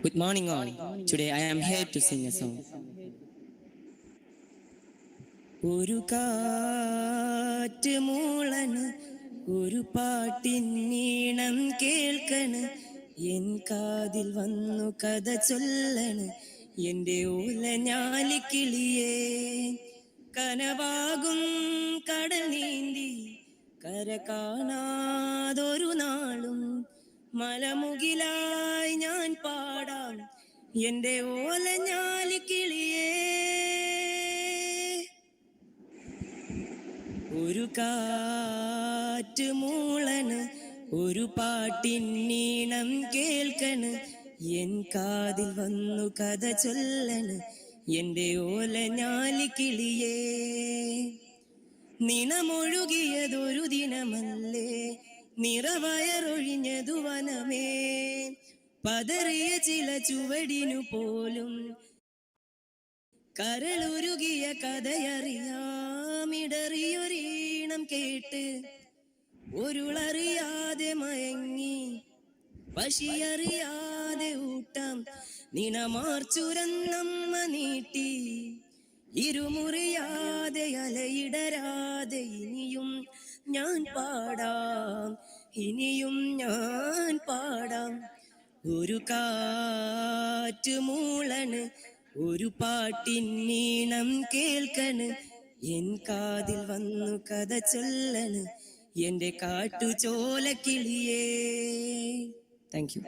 Good morning, all. Today I am here to sing a song. ഒരു കാറ്റ് മൂളണ് ഒരു പാട്ടിന്നീണം കേൾക്കണ് N കാതിൽ വന്നു കഥ ചൊല്ലണ് എന്റെ ഓല ഞാലിക്കിളിയേ കനവാകും കടൽ നീന്തി കര കാണാതൊരു നാളും മലമുകിലായി ഞാൻ പാടാം. എന്റെ ഓല ഞാലിക്കിളിയേ ഒരു കാറ്റ് മൂളന് ഒരു പാട്ടിന്നീണം കേൾക്കണ്. എൻ കാതിൽ വന്നു കഥ ചൊല്ലണ് എന്റെ ഓല ഞാലിക്കിളിയേ നിണമൊഴുകിയതൊരു ദിനമല്ലേ നിറവയറൊഴിഞ്ഞതു വനമേ. പതറിയ ചില ചുവടിനു പോലും കരളുരുകിയ കഥയറിയാമിടറിയൊരീണം കേട്ട് ഉരുളറിയാതെ മയങ്ങി പശിയറിയാതെ ഊട്ടം നിണമാർച്ചുരന്നമ്മ നീട്ടി ഇരുമുറിയാതെ അലയിടരാതെ ഇനിയും ഞാൻ പാടാം ഇനിയും ഞാൻ പാടാം. ഒരു കാറ്റ് മൂളണ് ഒരു പാട്ടിന്നീണം കേൾക്കണ്. എൻ കാതിൽ വന്നു കഥ ചൊല്ലണ് എന്റെ കാട്ടു കിളിയേ താങ്ക് യു